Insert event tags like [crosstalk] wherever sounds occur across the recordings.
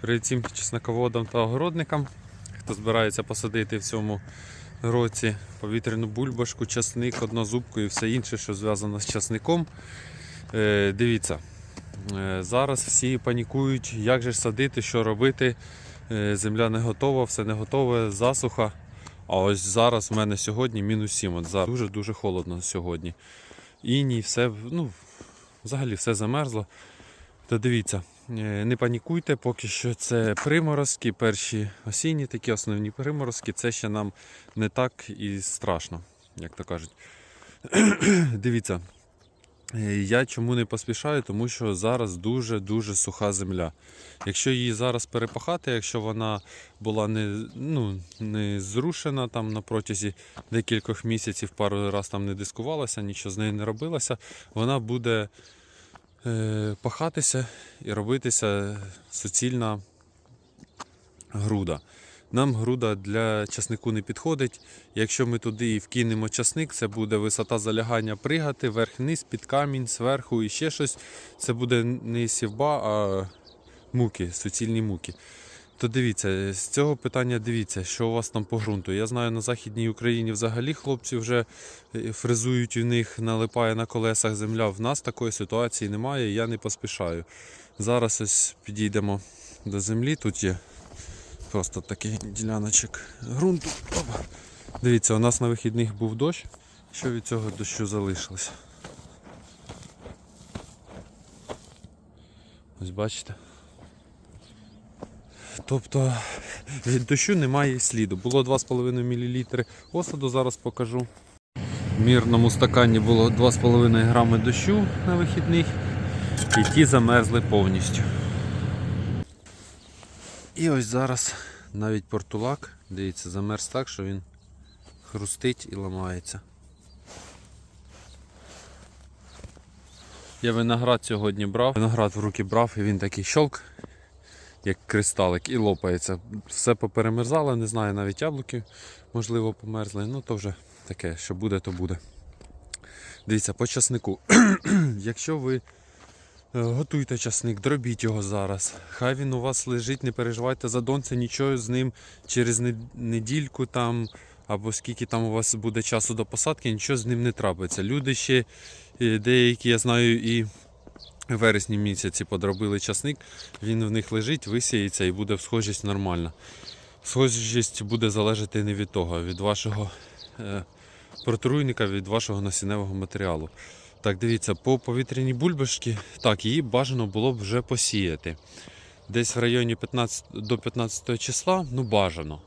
Привіт всім чесноководам та огородникам, хто збирається посадити в цьому році повітряну бульбашку, часник, однозубку і все інше, що зв'язано з часником. Е, дивіться, е, зараз всі панікують, як же садити, що робити. Е, земля не готова, все не готове, засуха. А ось зараз в мене сьогодні мінус 7. От дуже-дуже холодно сьогодні. Іній, все, ну, взагалі все замерзло. То дивіться, не панікуйте, поки що це приморозки, перші осінні такі основні приморозки, це ще нам не так і страшно, як то кажуть. [clears throat] Дивіться, е, я чому не поспішаю, тому що зараз дуже-дуже суха земля. Якщо її зараз перепахати, якщо вона була не, ну, не зрушена там на протязі декількох місяців, пару разів там не дискувалася, нічого з нею не робилося, вона буде е, пахатися і робитися суцільна груда. Нам груда для часнику не підходить. Якщо ми туди і вкинемо часник, це буде висота залягання пригати, верх-низ, під камінь, зверху і ще щось. Це буде не сівба, а муки, суцільні муки. То дивіться, з цього питання дивіться, що у вас там по ґрунту. Я знаю, на Західній Україні взагалі хлопці вже е, фрезують у них, налипає на колесах земля. В нас такої ситуації немає, я не поспішаю. Зараз ось підійдемо до землі. Тут є просто такий діляночок ґрунту. Опа. Дивіться, у нас на вихідних був дощ. Що від цього дощу залишилось? Ось бачите. Тобто від дощу немає сліду. Було 2,5 мл осаду, зараз покажу. В мірному стакані було 2,5 грами дощу на вихідних, і ті замерзли повністю. І ось зараз навіть портулак, дивіться, замерз так, що він хрустить і ламається. Я виноград сьогодні брав, виноград в руки брав і він такий щолк, як кристалик, і лопається. Все поперемерзало, не знаю, навіть яблуки, можливо, померзли. Ну то вже таке, що буде, то буде. Дивіться, по часнику. [clears throat] Якщо ви е, готуєте часник, дробіть його зараз. Хай він у вас лежить, не переживайте за донце, нічого з ним через не- недільку там. Або скільки там у вас буде часу до посадки, нічого з ним не трапиться. Люди ще е, деякі, я знаю, і вересні місяці подробили часник, він в них лежить, висіється і буде схожість нормальна. Схожість буде залежати не від того, від вашого е, протруйника, від вашого насінневого матеріалу. Так, дивіться, по повітряній бульбашці, так, її бажано було б вже посіяти. Десь в районі 15 до 15 числа, ну бажано.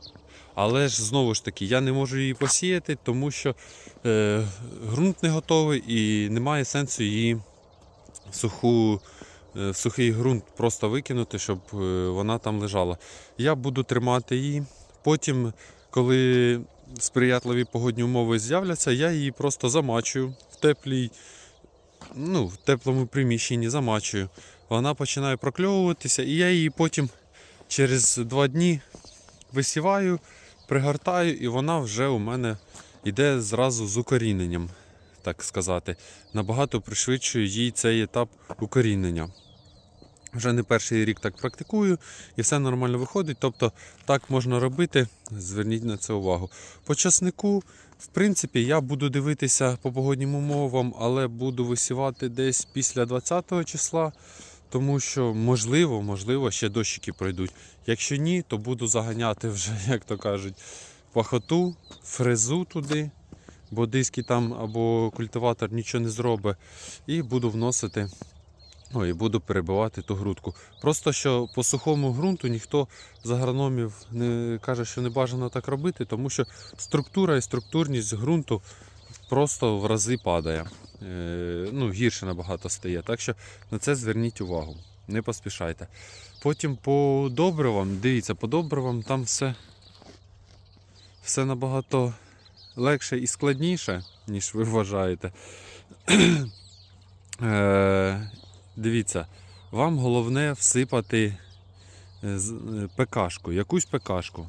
Але ж знову ж таки, я не можу її посіяти, тому що е, ґрунт не готовий і немає сенсу її суху, е, сухий ґрунт просто викинути, щоб е, вона там лежала. Я буду тримати її. Потім, коли сприятливі погодні умови з'являться, я її просто замачую в теплій, ну, в теплому приміщенні замачую. Вона починає прокльовуватися, і я її потім через два дні висіваю, пригортаю, і вона вже у мене йде зразу з укоріненням, так сказати. Набагато пришвидшує їй цей етап укорінення. Вже не перший рік так практикую і все нормально виходить. Тобто так можна робити, зверніть на це увагу. По часнику, в принципі, я буду дивитися по погоднім умовам, але буду висівати десь після 20 числа, тому що можливо, можливо, ще дощики пройдуть. Якщо ні, то буду заганяти вже, [laughs] як то кажуть, пахоту, фрезу туди, бо диски там або культиватор нічого не зробить, і буду вносити. Ой, і буду перебивати ту грудку. Просто що по сухому ґрунту ніхто з агрономів не каже, що не бажано так робити, тому що структура і структурність ґрунту просто в рази падає. Е, ну, гірше набагато стає. Так що на це зверніть увагу. Не поспішайте. Потім по добривам, дивіться, по добривам там все, все набагато легше і складніше, ніж ви вважаєте. [clears throat] Е, Дивіться, вам головне всипати е, е, якусь ПКшку,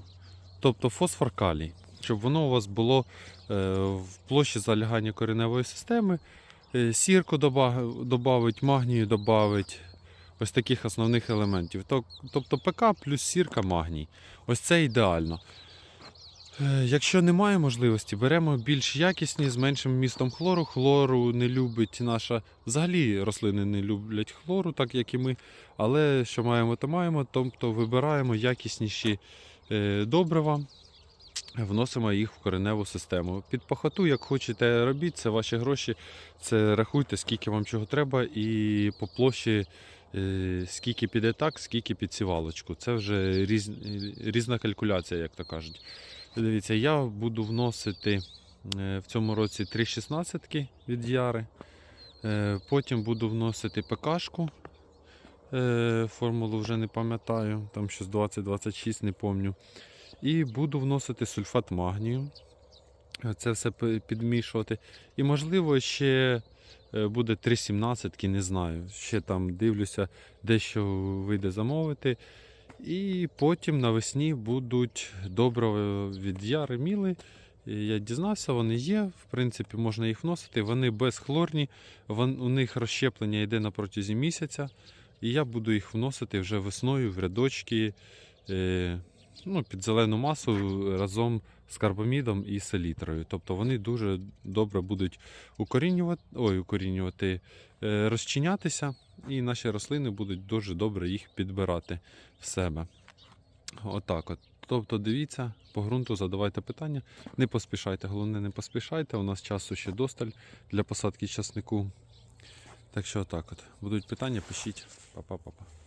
тобто фосфор калій, щоб воно у вас було в площі залягання кореневої системи. Сірку додавить, магнію додавить, ось таких основних елементів. Тобто ПК плюс сірка магній. Ось це ідеально. Е, Якщо немає можливості, беремо більш якісні з меншим вмістом хлору. Хлору не любить наша. Взагалі рослини не люблять хлору, так як і ми. Але що маємо, то маємо. Тобто вибираємо якісніші е, добрива, вносимо їх в кореневу систему. Під пахоту, як хочете робіть, це ваші гроші. Це рахуйте, скільки вам чого треба, і по площі. е, Скільки піде так, скільки під сівалочку. Це вже різ, різна калькуляція, як то кажуть. Дивіться, я буду вносити е, в цьому році 3,16 від Яри. Е, Потім буду вносити ПКшку. Е, Формулу вже не пам'ятаю, там щось 20-26, не пам'ятаю. І буду вносити сульфат магнію. Це все підмішувати. І можливо ще буде 3,17, не знаю. Ще там дивлюся, дещо вийде замовити. І потім навесні будуть добрива від яри міли. Я дізнався, вони є. В принципі, можна їх вносити. Вони безхлорні, у них розщеплення йде на протязі місяця. І я буду їх вносити вже весною в рядочки е, ну, під зелену масу разом з карбамідом і селітрою. Тобто вони дуже добре будуть укорінювати, ой, укорінювати е, розчинятися, і наші рослини будуть дуже добре їх підбирати в себе. Отак от. Тобто дивіться, по ґрунту задавайте питання, не поспішайте. Головне, не поспішайте. У нас часу ще досталь для посадки часнику. Так що отак от. Будуть питання, пишіть. Па-па-па-па.